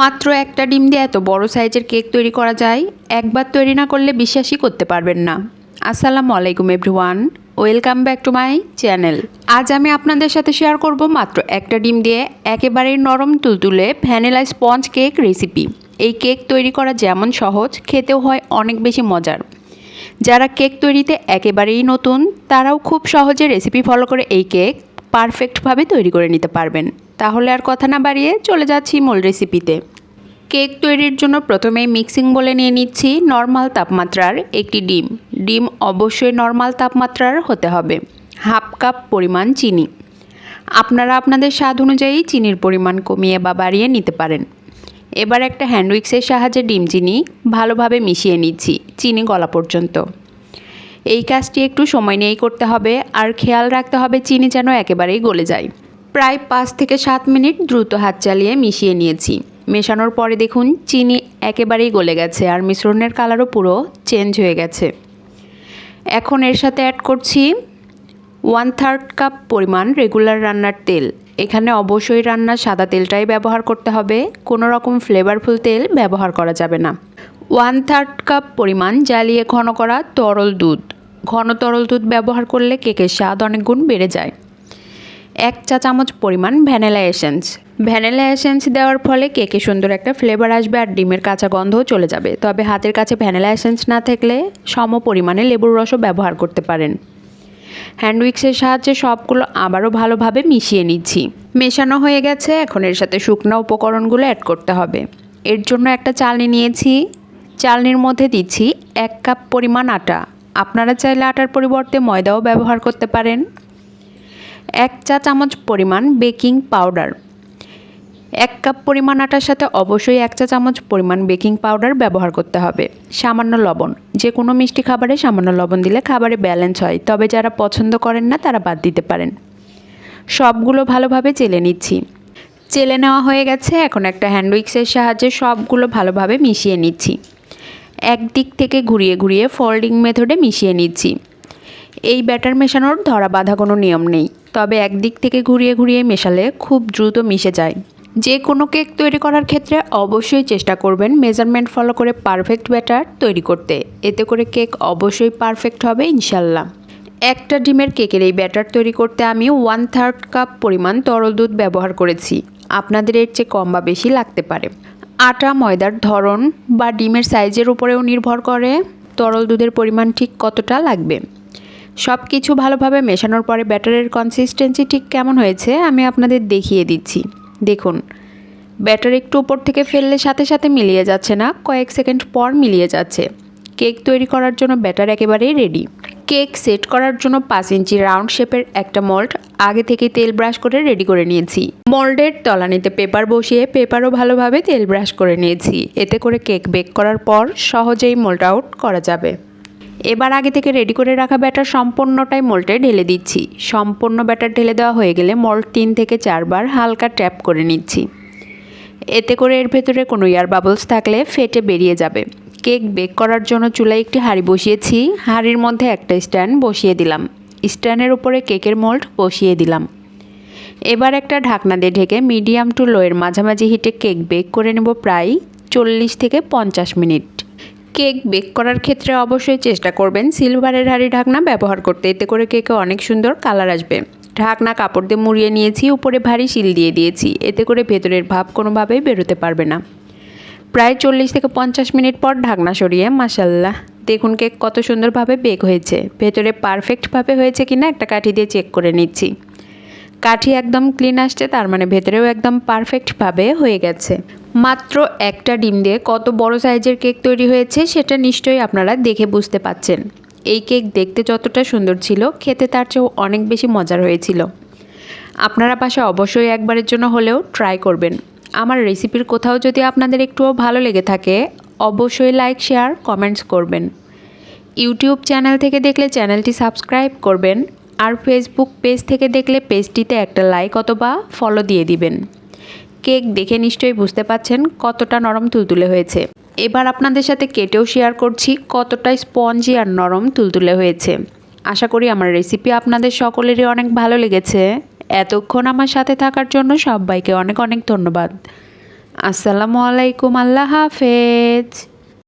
মাত্র একটা ডিম দিয়ে এত বড় সাইজের কেক তৈরি করা যায়, একবার তৈরি না করলে বিশ্বাসই করতে পারবেন না। আসসালামু আলাইকুম everyone, welcome back to my channel. আজ আমি আপনাদের সাথে শেয়ার করব মাত্র একটা ডিম দিয়ে একেবারেই নরম তুলতুলে ভ্যানিলা স্পঞ্জ কেক রেসিপি। এই কেক তৈরি করা যেমন সহজ, খেতেও হয় অনেক বেশি মজার। যারা কেক তৈরিতে একেবারেই নতুন, তারাও খুব সহজে রেসিপি ফলো করে এই কেক পারফেক্টভাবে তৈরি করে নিতে পারবেন। তাহলে আর কথা না বাড়িয়ে চলে যাচ্ছি মূল রেসিপিতে কেক তৈরির জন্য প্রথমে মিক্সিং বলে নিয়ে নিচ্ছি নর্মাল তাপমাত্রার একটি ডিম। ডিম অবশ্যই নর্মাল তাপমাত্রার হতে হবে। হাফ কাপ পরিমাণ চিনি। আপনারা আপনাদের স্বাদ অনুযায়ী চিনির পরিমাণ কমিয়ে বা বাড়িয়ে নিতে পারেন। এবার একটা হ্যান্ড উইক্সের সাহায্যে ডিম চিনি ভালোভাবে মিশিয়ে নিচ্ছি চিনি গলা পর্যন্ত। এই কাজটি একটু সময় নিয়েই করতে হবে, আর খেয়াল রাখতে হবে চিনি যেন একেবারেই গলে যায়। প্রায় পাঁচ থেকে সাত মিনিট দ্রুত হাত চালিয়ে মিশিয়ে নিয়েছি। মেশানোর পরে দেখুন, চিনি একেবারেই গলে গেছে আর মিশ্রণের কালারও পুরো চেঞ্জ হয়ে গেছে। এখন এর সাথে অ্যাড করছি ওয়ান থার্ড কাপ পরিমাণ রেগুলার রান্নার তেল। এখানে অবশ্যই রান্নার সাদা তেলটাই ব্যবহার করতে হবে। কোনো রকম ফ্লেভারফুল তেল ব্যবহার করা যাবে না। ওয়ান থার্ড কাপ পরিমাণ জ্বালিয়ে ঘন করা তরল দুধ। ঘন তরল দুধ ব্যবহার করলে কেকের স্বাদ অনেক গুণ বেড়ে যায়। এক চা চামচ পরিমাণ ভ্যানিলা এসেন্স। ভ্যানিলা এসেন্স দেওয়ার ফলে কেকে সুন্দর একটা ফ্লেভার আসবে আর ডিমের কাঁচা গন্ধও চলে যাবে। তবে হাতের কাছে ভ্যানিলা এসেন্স না থাকলে সম পরিমাণে লেবুর রসও ব্যবহার করতে পারেন। হ্যান্ড উইক্সের সাহায্যে সবগুলো আবারও ভালোভাবে মিশিয়ে নিচ্ছি। মেশানো হয়ে গেছে, এখন এর সাথে শুকনো উপকরণগুলো অ্যাড করতে হবে। এর জন্য একটা চালনি নিয়েছি। চালনির মধ্যে দিচ্ছি এক কাপ পরিমাণ আটা। আপনারা চাইলে আটার পরিবর্তে ময়দাও ব্যবহার করতে পারেন। এক চা চামচ পরিমাণ বেকিং পাউডার। এক কাপ পরিমাণ আটার সাথে অবশ্যই এক চা চামচ পরিমাণ বেকিং পাউডার ব্যবহার করতে হবে। সামান্য লবণ। যে কোনো মিষ্টি খাবারে সামান্য লবণ দিলে খাবারে ব্যালেন্স হয়। তবে যারা পছন্দ করেন না, তারা বাদ দিতে পারেন। সবগুলো ভালোভাবে চেলে নিচ্ছি। চেলে নেওয়া হয়ে গেছে। এখন একটা হ্যান্ড উইক্সের সাহায্যে সবগুলো ভালোভাবে মিশিয়ে নিচ্ছি। একদিক থেকে ঘুরিয়ে ঘুরিয়ে ফোল্ডিং মেথডে মিশিয়ে নিচ্ছি। এই ব্যাটার মেশানোর ধরা বাঁধা কোনো নিয়ম নেই। তবে একদিক থেকে ঘুরিয়ে ঘুরিয়ে মেশালে খুব দ্রুত মিশে যায়। যে কোনো কেক তৈরি করার ক্ষেত্রে অবশ্যই চেষ্টা করবেন মেজারমেন্ট ফলো করে পারফেক্ট ব্যাটার তৈরি করতে। এতে করে কেক অবশ্যই পারফেক্ট হবে, ইনশাল্লাহ। একটা ডিমের কেকের এই ব্যাটার তৈরি করতে আমি ওয়ান থার্ড কাপ পরিমাণ তরল দুধ ব্যবহার করেছি। আপনাদের এর চেয়ে কম বা বেশি লাগতে পারে। আটা, ময়দার ধরন বা ডিমের সাইজের উপরেও নির্ভর করে তরল দুধের পরিমাণ ঠিক কতটা লাগবে। সব কিছু ভালোভাবে মেশানোর পরে ব্যাটারের কনসিস্টেন্সি ঠিক কেমন হয়েছে, আমি আপনাদের দেখিয়ে দিচ্ছি। দেখুন, ব্যাটার একটু উপর থেকে ফেললে সাথে সাথে মিলিয়ে যাচ্ছে না, কয়েক সেকেন্ড পর মিলিয়ে যাচ্ছে। কেক তৈরি করার জন্য ব্যাটার একেবারেই রেডি কেক সেট করার জন্য পাঁচ ইঞ্চি রাউন্ড শেপের একটা মোল্ড আগে থেকে তেল ব্রাশ করে রেডি করে নিয়েছি। মোল্ডের তলানিতে পেপার বসিয়ে পেপারও ভালোভাবে তেল ব্রাশ করে নিয়েছি। এতে করে কেক বেক করার পর সহজেই মোল্ড আউট করা যাবে। এবার আগে থেকে রেডি করে রাখা ব্যাটার সম্পূর্ণটাই মোল্টে ঢেলে দিচ্ছি। সম্পূর্ণ ব্যাটার ঢেলে দেওয়া হয়ে গেলে মোল্ড তিন থেকে চারবার হালকা ট্যাপ করে নিচ্ছি। এতে করে এর ভেতরে কোনো ইয়ার বাবলস থাকলে ফেটে বেরিয়ে যাবে। কেক বেক করার জন্য চুলায় একটি হাঁড়ি বসিয়েছি। হাঁড়ির মধ্যে একটা স্ট্যান্ড বসিয়ে দিলাম। স্ট্যান্ডের উপরে কেকের মোল্ড বসিয়ে দিলাম। এবার একটা ঢাকনা দিয়ে ঢেকে মিডিয়াম টু লোয়ের মাঝামাঝি হিটে কেক বেক করে নেব প্রায় চল্লিশ থেকে পঞ্চাশ মিনিট। কেক বেক করার ক্ষেত্রে অবশ্যই চেষ্টা করবেন। সিলভারের হাঁড়ি ঢাকনা ব্যবহার করতে। এতে করে কেকে অনেক সুন্দর কালার আসবে। ঢাকনা কাপড় দিয়ে মুড়িয়ে নিয়েছি, উপরে ভারী শিল দিয়ে দিয়েছি। এতে করে ভেতরের ভাব কোনোভাবেই বেরোতে পারবে না। প্রায় চল্লিশ থেকে পঞ্চাশ মিনিট পর ঢাকনা সরিয়ে মাসাল্লাহ দেখুন কেক কত সুন্দরভাবে বেক হয়েছে। ভেতরে পারফেক্টভাবে হয়েছে কিনা একটা কাঠি দিয়ে চেক করে নিচ্ছি। কাঠি একদম ক্লিন আসছে, তার মানে ভেতরেও একদম পারফেক্টভাবে হয়ে গেছে। মাত্র একটা ডিম দিয়ে কত বড় সাইজের কেক তৈরি হয়েছে, সেটা নিশ্চয়ই আপনারা দেখে বুঝতে পাচ্ছেন। এই কেক দেখতে যতটা সুন্দর ছিল, খেতে তার চেয়েও অনেক বেশি মজার হয়েছিল। আপনারা পাশে অবশ্যই একবারের জন্য হলেও ট্রাই করবেন। আমার রেসিপির কোথাও যদি আপনাদের একটুও ভালো লেগে থাকে, অবশ্যই লাইক শেয়ার কমেন্টস করবেন। ইউটিউব চ্যানেল থেকে দেখলে চ্যানেলটি সাবস্ক্রাইব করবেন। আর ফেসবুক পেজ থেকে দেখলে পেজটিতে একটা লাইক অথবা ফলো দিয়ে দিবেন। কেক দেখে নিশ্চয়ই বুঝতে পাচ্ছেন কতটা নরম তুলতুলে হয়েছে। এবার আপনাদের সাথে কেটেও শেয়ার করছি কতটা স্পঞ্জি আর নরম তুলতুলে হয়েছে। আশা করি আমার রেসিপি আপনাদের সকলেরই অনেক ভালো লেগেছে। এতক্ষণ আমার সাথে থাকার জন্য সবাইকে অনেক অনেক ধন্যবাদ। আসসালামু আলাইকুম, আল্লাহ হাফেজ।